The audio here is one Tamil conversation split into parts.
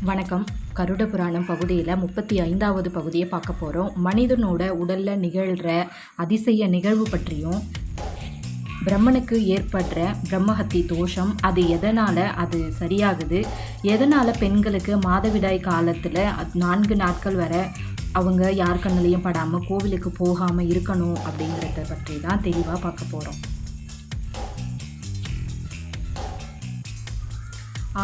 வணக்கம். கருட புராணம் பகுதியில் முப்பத்தி ஐந்தாவது பகுதியை பார்க்க போகிறோம் மனிதனோட உடலில் நிகழ்கிற அதிசய நிகழ்வு பற்றியும் பிரம்மனுக்கு ஏற்படுற பிரம்மஹத்தி தோஷம் அது எதனால் அது சரியாகுது? எதனால் பெண்களுக்கு மாதவிடாய் காலத்தில் நான்கு நாட்கள் வர அவங்க யார் கண்ணிலையும் படாமல் கோவிலுக்கு போகாமல் இருக்கணும் அப்படிங்கிறத பற்றி தான் தெளிவாக பார்க்க போகிறோம்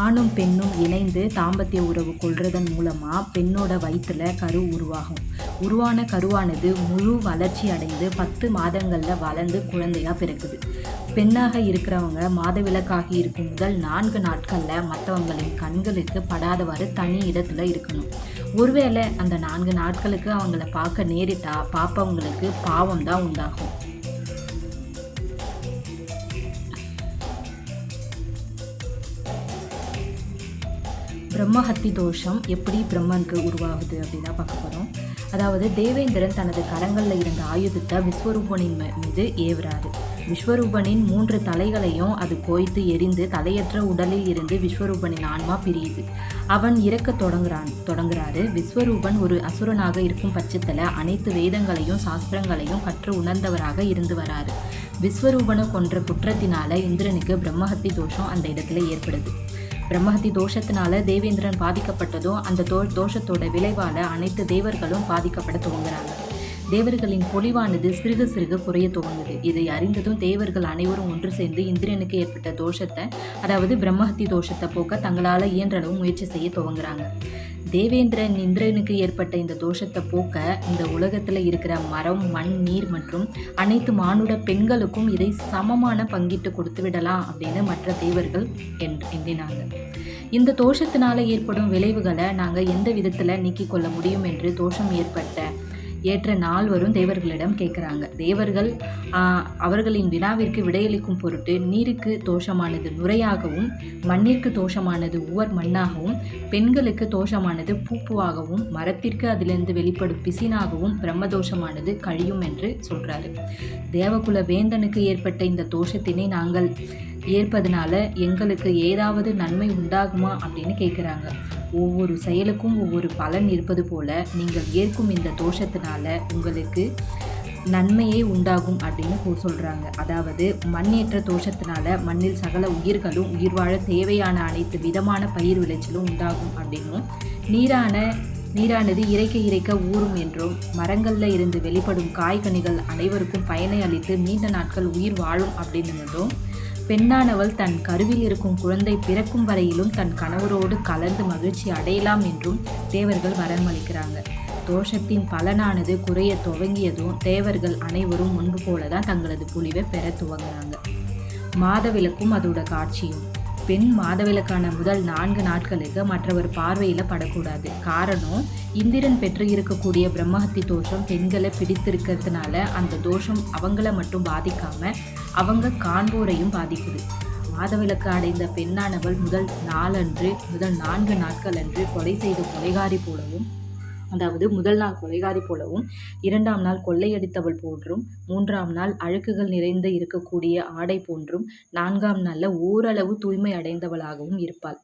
ஆணும் பெண்ணும் இணைந்து தாம்பத்திய உறவு கொள்றதன் மூலமாக பெண்ணோட வயிற்றில் கரு உருவாகும். உருவான கருவானது முழு வளர்ச்சி அடைந்து பத்து மாதங்களில் வளர்ந்து குழந்தையாக பிறக்குது. பெண்ணாக இருக்கிறவங்க மாதவிலக்காகி இருக்கும் முதல் நான்கு நாட்களில் மற்றவங்களின் கண்களுக்கு படாதவாறு தனி இடத்துல இருக்கணும். ஒருவேளை அந்த நான்கு நாட்களுக்கு அவங்கள பார்க்க நேரிட்டா பார்ப்பவங்களுக்கு பாவம் தான் உண்டாகும். பிரம்மஹத்தி தோஷம் எப்படி பிரம்மனுக்கு உருவாகுது அப்படின்னா பார்க்க போகிறோம் அதாவது தேவேந்திரன் தனது கரங்களில் இருந்த ஆயுதத்தை விஸ்வரூபனின் மீது ஏவுறாரு. விஸ்வரூபனின் மூன்று தலைகளையும் அது கோய்த்து எரிந்து தலையற்ற உடலில் இருந்து விஸ்வரூபனின் ஆன்மா பிரியுது. அவன் இறக்க தொடங்குறான் தொடங்குறாரு. விஸ்வரூபன் ஒரு அசுரனாக இருக்கும் பட்சத்தில் அனைத்து வேதங்களையும் சாஸ்திரங்களையும் கற்று உணர்ந்தவராக இருந்து வராரு. விஸ்வரூபனை கொன்ற குற்றத்தினால இந்திரனுக்கு பிரம்மஹத்தி தோஷம் அந்த இடத்துல ஏற்படுது. பிரம்மஹத்தி தோஷத்தினால தேவேந்திரன் பாதிக்கப்பட்டதும் அந்த தோ தோஷத்தோட விளைவால் அனைத்து தேவர்களும் பாதிக்கப்பட துவங்குறாங்க. தேவர்களின் பொலிவானது சிறுக சிறுக குறைய துவங்குது. இதை அறிந்ததும் தேவர்கள் அனைவரும் ஒன்று சேர்ந்து இந்திரனுக்கு ஏற்பட்ட தோஷத்தை அதாவது பிரம்மஹத்தி தோஷத்தை போக்க தங்களால் இயன்றளவு முயற்சி செய்ய துவங்குறாங்க. தேவேந்திரன் இந்திரனுக்கு ஏற்பட்ட இந்த தோஷத்தை போக்க இந்த உலகத்தில் இருக்கிற மரம் மண் நீர் மற்றும் அனைத்து மானுட பெண்களுக்கும் இதை சமமான பங்கிட்டு கொடுத்து விடலாம் அப்படின்னு மற்ற தேவர்கள் என்று எண்ணினாங்க. இந்த தோஷத்தினால ஏற்படும் விளைவுகளை நாங்கள் எந்த விதத்தில் நீக்கிக் கொள்ள முடியும் என்று தோஷம் ஏற்பட்ட ஏற்ற நாள் வரும் தேவர்களிடம் கேட்குறாங்க. தேவர்கள் அவர்களின் வினாவிற்கு விடையளிக்கும் பொருட்டு நீருக்கு தோஷமானது நுரையாகவும் மண்ணிற்கு தோஷமானது உவர் மண்ணாகவும் பெண்களுக்கு தோஷமானது பூப்புவாகவும் மரத்திற்கு அதிலிருந்து வெளிப்படும் பிசினாகவும் பிரம்மதோஷமானது கழியும் என்று சொல்கிறாரு தேவகுல வேந்தனுக்கு ஏற்பட்ட இந்த தோஷத்தினை நாங்கள் ஏற்பதனால எங்களுக்கு ஏதாவது நன்மை உண்டாகுமா அப்படின்னு கேட்குறாங்க. ஒவ்வொரு செயலுக்கும் ஒவ்வொரு பலன் இருப்பது போல நீங்கள் ஏற்கும் இந்த தோஷத்தினால உங்களுக்கு நன்மையே உண்டாகும் அப்படின்னு சொல்கிறாங்க அதாவது அதாவது மண்ணேற்ற தோஷத்தினால மண்ணில் சகல உயிர்களும் உயிர் வாழ தேவையான அனைத்து விதமான பயிர் விளைச்சலும் உண்டாகும் அப்படின்னும் நீரான நீரானது இறைக்க இறைக்க ஊறும் என்றும் மரங்களில் இருந்து வெளிப்படும் காய்கனிகள் அனைவருக்கும் பயனை அளித்து நீண்ட நாட்கள் உயிர் வாழும் அப்படின்னதும் பெண்ணானவள் தன் கருவில் இருக்கும் குழந்தை பிறக்கும் வரையிலும் தன் கணவரோடு கலந்து மகிழ்ச்சி அடையலாம் என்றும் தேவர்கள் வரமளிக்கிறாங்க. தோஷத்தின் பலனானது குறைய துவங்கியதும் தேவர்கள் அனைவரும் முன்பு போல தான் தங்களது புலிவை பெற துவங்கினாங்க. மாதவிலக்கும் அதோட காட்சியும். பெண் மாதவிலக்கான முதல் நான்கு நாட்களுக்கு மற்றவர் பார்வையில் படக்கூடாது. காரணம் இந்திரன் பெற்று இருக்கக்கூடிய பிரம்மஹத்தி தோஷம் பெண்களை பிடித்திருக்கிறதுனால அந்த தோஷம் அவங்கள மட்டும் பாதிக்காம அவங்க காண்போரையும் பாதிக்குது. மாதவிலக்கு அடைந்த பெண்ணானவள் முதல் நாளன்று முதல் நான்கு நாட்கள் அன்று கொலை செய்த கொலைகாரி போலவும் அதாவது முதல் நாள் கொலைகாரி போலவும் இரண்டாம் நாள் கொள்ளையடித்தவள் போன்றும் மூன்றாம் நாள் அழுக்குகள் நிறைந்து இருக்கக்கூடிய ஆடை போன்றும் நான்காம் நாளில் ஓரளவு தூய்மை அடைந்தவளாகவும் இருப்பாள்.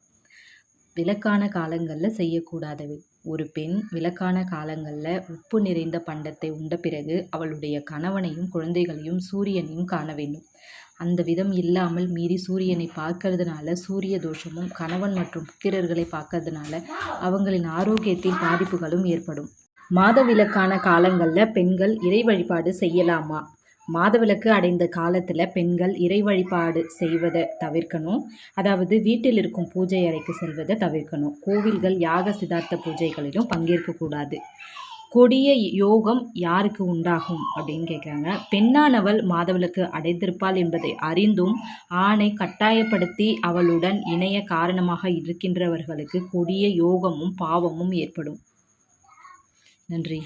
விலக்கான காலங்களில் செய்யக்கூடாதவை. ஒரு பெண் விலக்கான காலங்களில் உப்பு நிறைந்த பண்டத்தை உண்ட பிறகு அவளுடைய கணவனையும் குழந்தைகளையும் சூரியனையும் காண வேண்டும். அந்த விதம் இல்லாமல் மீறி சூரியனை பார்க்கறதுனால சூரிய தோஷமும் கணவன் மற்றும் புத்திரர்களை பார்க்கறதுனால அவங்களின் ஆரோக்கியத்தில் பாதிப்புகளும் ஏற்படும். மாதவிலக்கான காலங்களில் பெண்கள் இறை வழிபாடு செய்யலாமா? மாதவிலக்கு அடைந்த காலத்தில் பெண்கள் இறை வழிபாடு செய்வதை தவிர்க்கணும். அதாவது வீட்டில் இருக்கும் பூஜை அறைக்கு செல்வதை தவிர்க்கணும். கோவில்கள் யாக சிதார்த்த பூஜைகளிலும் பங்கேற்கக்கூடாது கொடிய யோகம் யாருக்கு உண்டாகும் அப்படின்னு கேட்குறாங்க பெண்ணானவள் மாதவளுக்கு அடைந்திருப்பாள் என்பதை அறிந்தும் ஆணை கட்டாயப்படுத்தி அவளுடன் இணைய காரணமாக இருக்கின்றவர்களுக்கு கொடிய யோகமும் பாவமும் ஏற்படும். நன்றி.